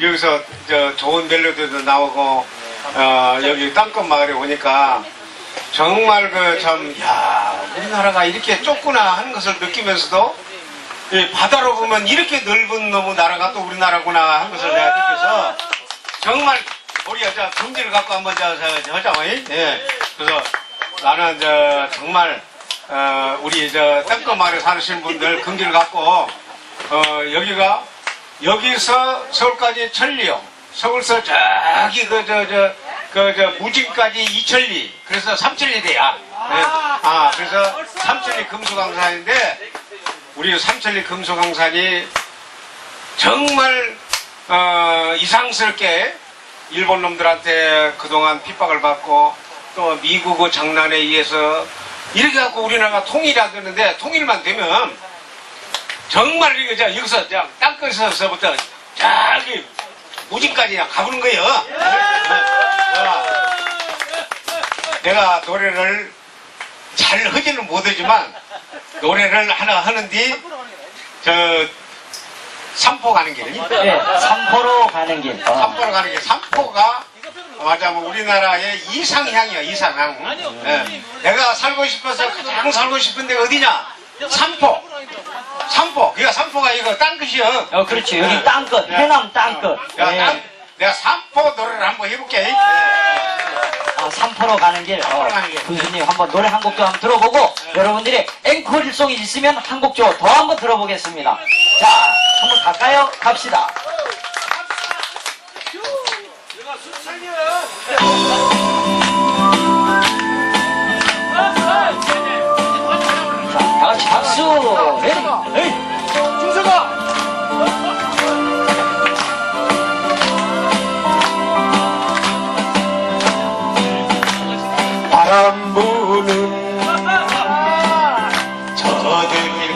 여기서 저 좋은 멜로디도 나오고 어, 여기 땅끝 마을에 오니까 정말 그 참 야 우리나라가 이렇게 좁구나 하는 것을 느끼면서도 이 바다로 보면 이렇게 넓은 너무 나라가 또 우리나라구나 하는 것을 내가 느껴서 정말 우리 여자 경지를 갖고 한번 저, 저, 저 하자마이 예. 그래서 나는 저 정말 어, 우리 저 땅끝 마을에 사시는 분들 경지를 갖고 어, 여기가 여기서 서울까지 천리요. 서울서 저기 그 저 저 그 저 무진까지 이천리. 그래서 삼천리 돼야. 네. 아 그래서 삼천리 금수강산인데 우리 삼천리 금수강산이 정말 어, 이상스럽게 일본 놈들한테 그동안 핍박을 받고 또 미국의 장난에 의해서 이렇게 갖고 우리나라가 통일이 안 되는데 통일만 되면 정말 이거 저 여기서 그냥 땅끝에서부터 저기 무진까지 그냥 가보는 거예요. 어, 어. 내가 노래를 잘 하지는 못하지만 노래를 하나 하는데 저 삼포 가는 길. 네, 삼포로 가는 길. 어. 삼포로 가는 길. 삼포가 말하자면 우리나라의 이상향이야 이상향. 예. 내가 살고 싶어서 가장 살고 싶은 데가 어디냐? 삼포. 삼포. 그러니까 삼포가 이거 땅끝이요. 어, 그렇지. 여기 네. 땅끝, 네. 해남 땅끝. 야, 네. 땅- 내가 삼포 노래를 한번 해볼게. 예. 아, 삼포로 가는 길. 어, 삼포로 가는 길. 군수님 한번 노래 한곡좀 한번 들어보고 여러분들이 앵콜송이 있으면 한곡좀더 한번 들어보겠습니다. 자, 한번 갈까요? 갑시다. 같이 박수. 네. 네. 바람 부는 저들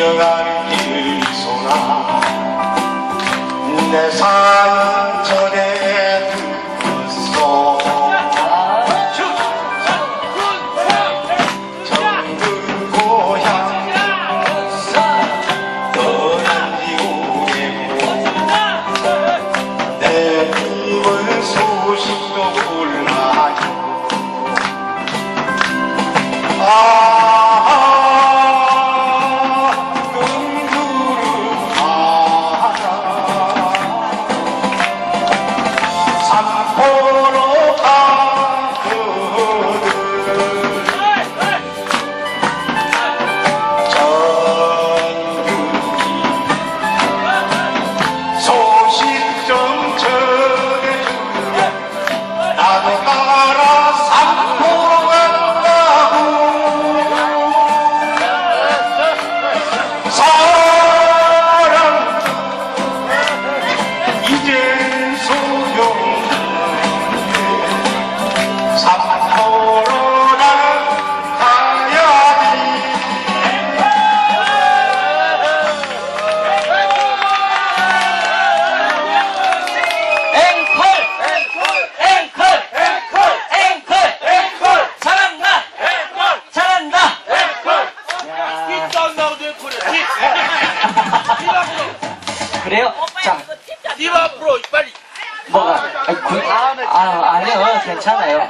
쉬어가는 길소 so 아, 아니요, 괜찮아요.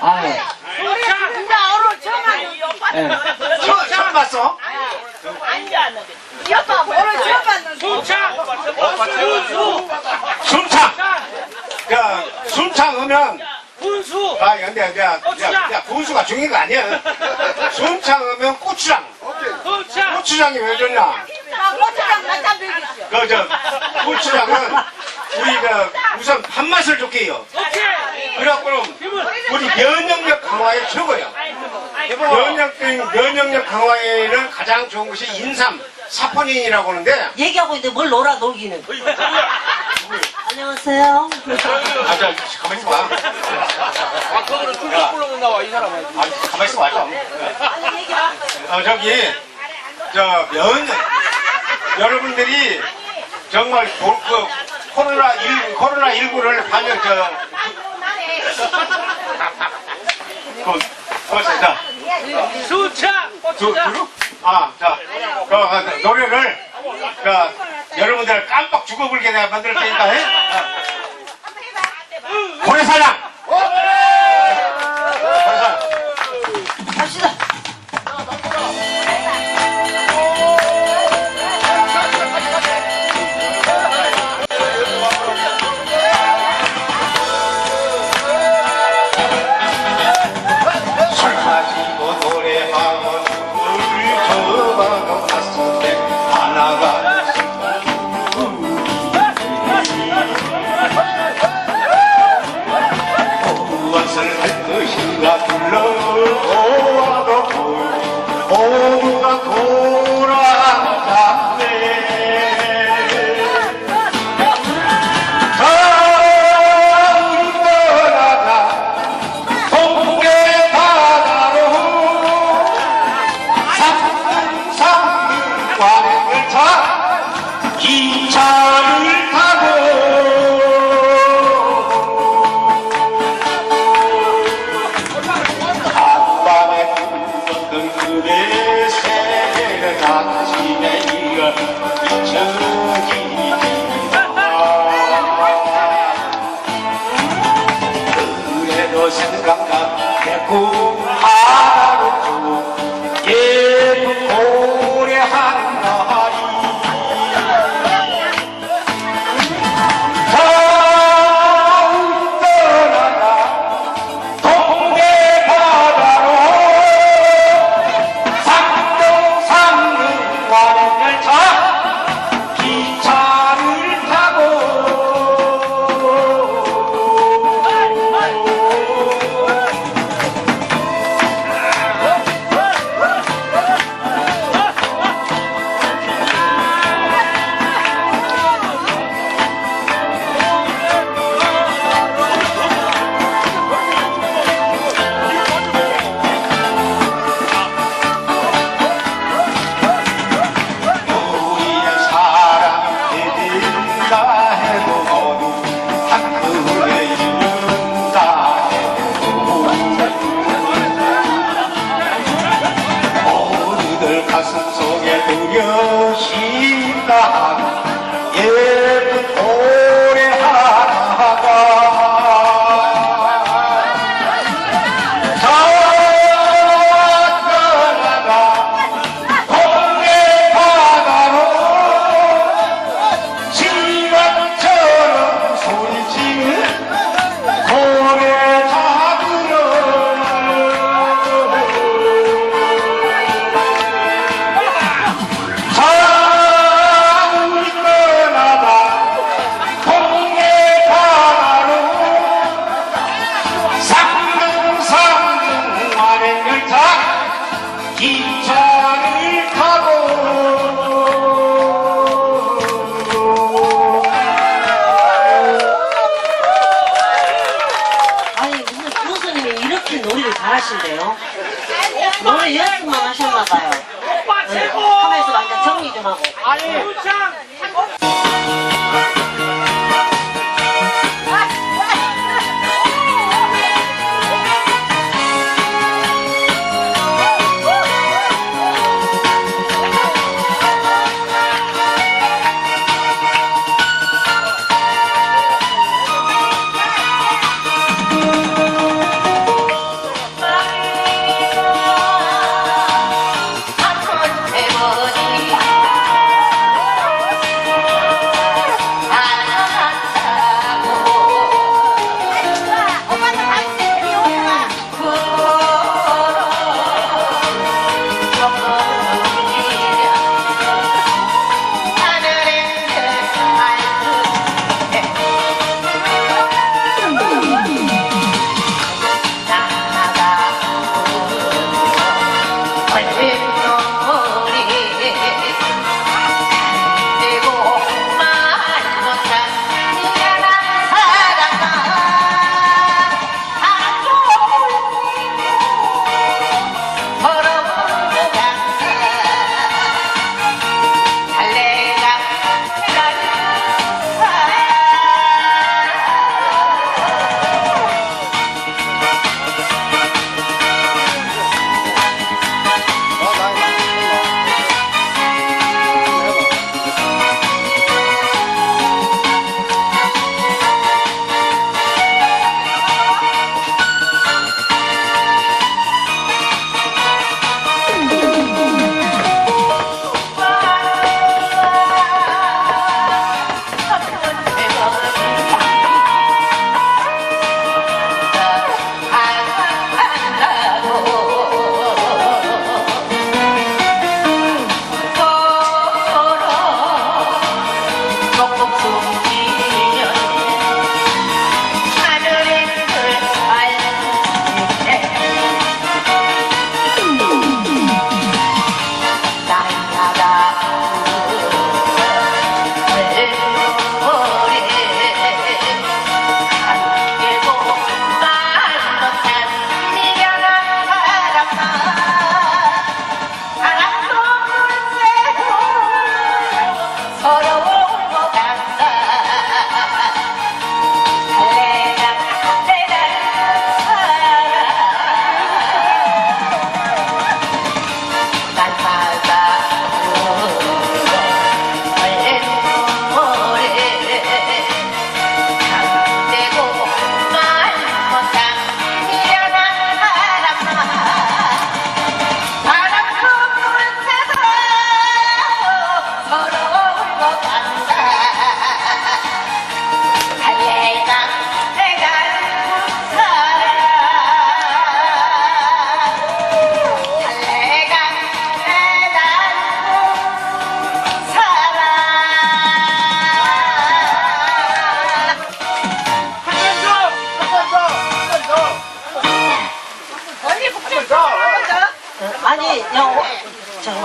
아, 아유, 나 오늘 처음 예. 처음, 처음 봤어? 이 오빠 오늘 처음 봤는데 순창 순수 순창! 야, 순창 하면, 분수 아, 근데, 근데, 야, 고추장. 야, 야, 군수가 중요한 거 아니야. 순창 하면 고추장. 순창 고추장이 왜 좋냐? 나 고추장 갖다 드리겠어 그, 저, 고추장은, 우리, 그, 우선 밥맛을. 오케이 그래갖고는, 우리 면역력 강화에 최고예요. 면역, 면역력 강화에는 가장 좋은 것이 인삼, 사포닌이라고 하는데, 얘기하고 있는데 뭘 놀아 놀기는. 안녕하세요. 아, 저, 가만히 있어 봐. 아 그거는 출석 불러면 나와 이 사람은 아, 가만히 있어 봐, 좀. 어, 저기, 저, 면, 여러분들이 정말 고, 그, 코로나 1, 코로나 19를 반영, 저, 그, 그, 두, 고추장 두, 아, 자, 그, 그, 노래를, 그, 여러분들 깜빡 죽어버리게 내가 만들 테니까, 해? 고래사냥! 고래사냥! 기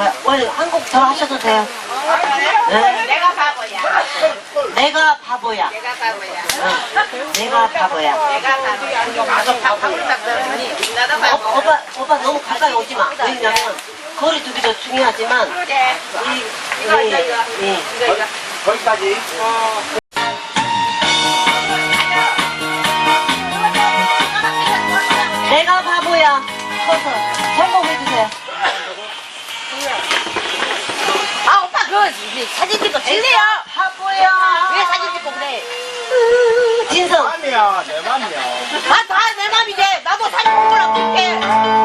정말 오늘 한곡더 하셔도 돼요. 네. 내가 바보야. 내가 바보야. 내가 바보야. 응. 내가 바보야. 내가 바보야. 아주 방울딱 들으니 나도 어, 바보. 오빠, 오빠 너무 가까이 오지 마. 왜냐면 거리 두기도 중요하지만 그래. 이, 이거 이, 이거. 이, 이거 이거. 거기까지. 내가 바보야. 커서 아그 사진 찍고 찍네요. 바보야. 왜 사진 찍고 그래? 진성. 맘이야, 내 맘이야. 아 다 내 맘이지. 나도 사진 보고랑 찍게.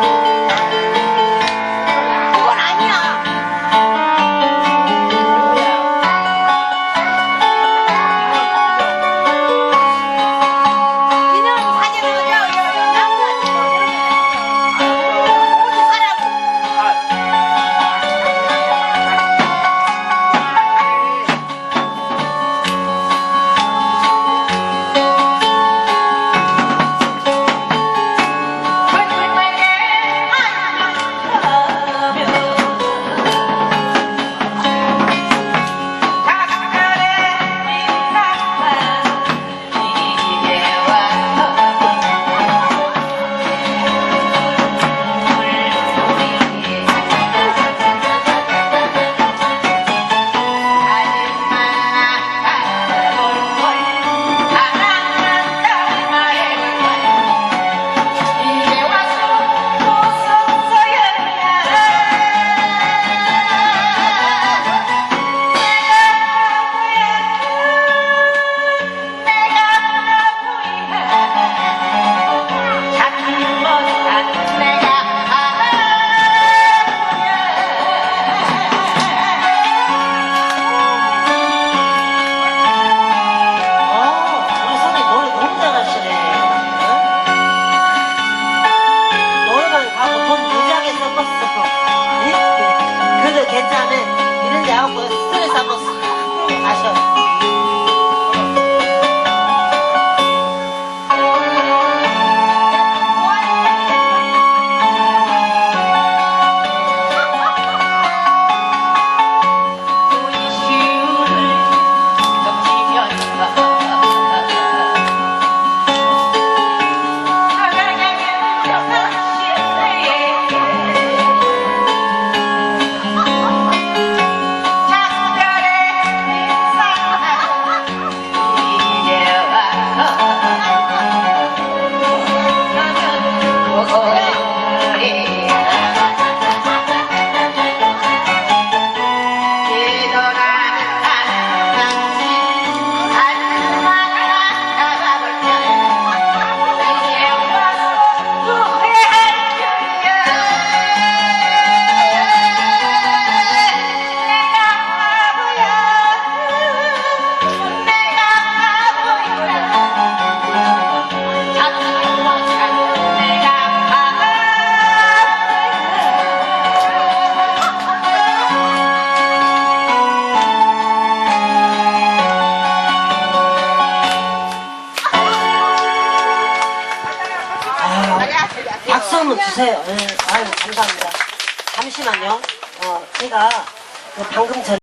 데 하고 스트레